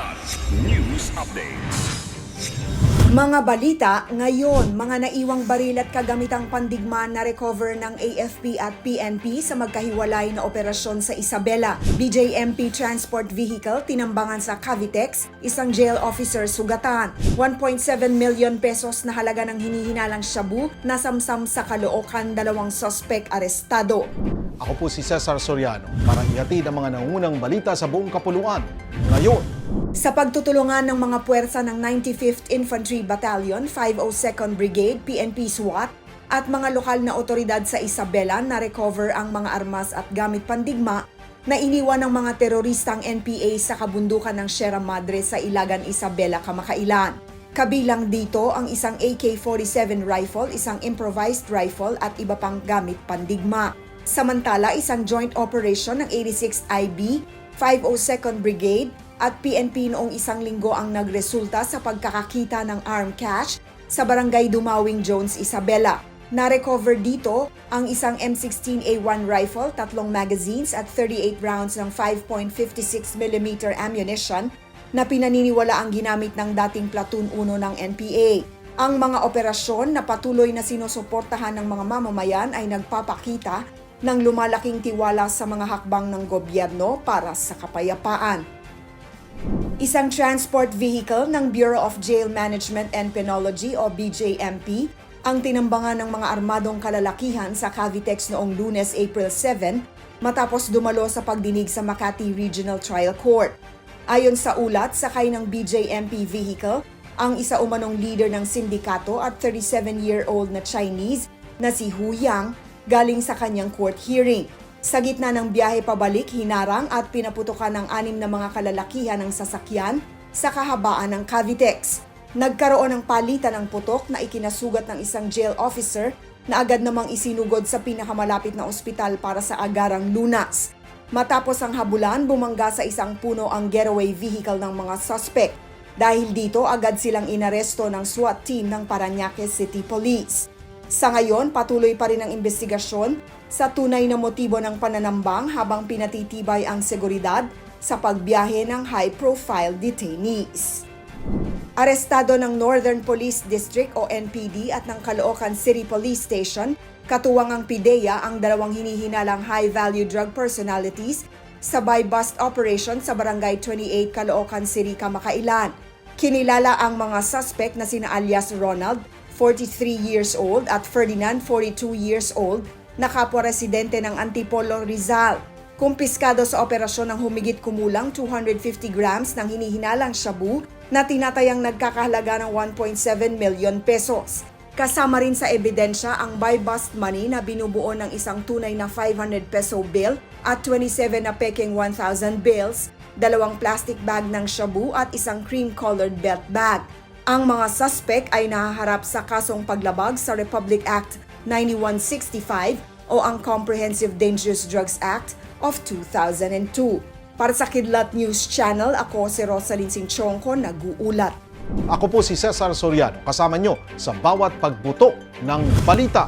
Kidlat News Updates. Mga balita ngayon, mga naiwang baril at kagamitang pandigma na recover ng AFP at PNP sa magkahiwalay na operasyon sa Isabela. BJMP Transport Vehicle tinambangan sa Cavitex, isang jail officer sugatan. 1.7 million pesos na halaga ng hinihinalang shabu na samsam sa Caloocan, dalawang sospek arestado. Ako po si Cesar Soriano para ihatid ang mga nangunang balita sa buong kapuluan. Ngayon, Sa pagtutulungan ng mga puwersa ng 95th Infantry Battalion, 502nd Brigade, PNP SWAT, at mga lokal na otoridad sa Isabela na recover ang mga armas at gamit pandigma na iniwan ng mga teroristang NPA sa kabundukan ng Sierra Madre sa Ilagan, Isabela, Kamakailan. Kabilang dito ang isang AK-47 rifle, isang improvised rifle at iba pang gamit pandigma. Samantala, isang joint operation ng 86th IB, 502nd Brigade at PNP noong isang linggo ang nagresulta sa pagkakakita ng arm cache sa barangay Dumawing Jones, Isabela. Na-recover dito ang isang M16A1 rifle, tatlong magazines at 38 rounds ng 5.56mm ammunition na pinaniniwala ang ginamit ng dating Platoon 1 ng NPA. Ang mga operasyon na patuloy na sinusuportahan ng mga mamamayan ay nagpapakita ng lumalaking tiwala sa mga hakbang ng gobyerno para sa kapayapaan. Isang transport vehicle ng Bureau of Jail Management and Penology o BJMP ang tinambangan ng mga armadong kalalakihan sa Cavitex noong lunes April 7 matapos dumalo sa pagdinig sa Makati Regional Trial Court. Ayon sa ulat, sakay ng BJMP vehicle ang isa umanong leader ng sindikato at 37-year-old na Chinese na si Hu Yang galing sa kanyang court hearing. Sa gitna ng biyahe pabalik, hinarang at pinaputukan ng anim na mga kalalakihan ng sasakyan sa kahabaan ng Cavitex. Nagkaroon ng palitan ng putok na ikinasugat ng isang jail officer na agad namang isinugod sa pinakamalapit na ospital para sa agarang lunas. Matapos ang habulan, bumangga sa isang puno ang getaway vehicle ng mga suspect. Dahil dito, agad silang inaresto ng SWAT team ng Paranaque City Police. Sa ngayon, patuloy pa rin ang investigasyon sa tunay na motibo ng pananambang habang pinatitibay ang seguridad sa pagbiyahe ng high-profile detainees. Arestado ng Northern Police District o NPD at ng Caloocan City Police Station, katuwang ang PIDEA ang dalawang hinihinalang high-value drug personalities sa buy-bust operation sa Barangay 28 Caloocan City, Kamakailan. Kinilala ang mga suspect na sina alias Ronald, 43 years old at Ferdinand, 42 years old, na kapwa-residente ng Antipolo, Rizal. Kumpiskado sa operasyon ng humigit kumulang 250 grams ng hinihinalang shabu na tinatayang nagkakahalaga ng 1.7 million pesos. Kasama rin sa ebidensya ang buy-bust money na binubuo ng isang tunay na 500 peso bill at 27 na peking 1,000 bills, dalawang plastic bag ng shabu at isang cream-colored belt bag. Ang mga suspect ay nahaharap sa kasong paglabag sa Republic Act 9165 o ang Comprehensive Dangerous Drugs Act of 2002. Para sa Kidlat News Channel, ako si Rosalyn Sinchonko, nag-uulat. ako po si Cesar Soriano kasama nyo sa bawat pagbuto ng balita.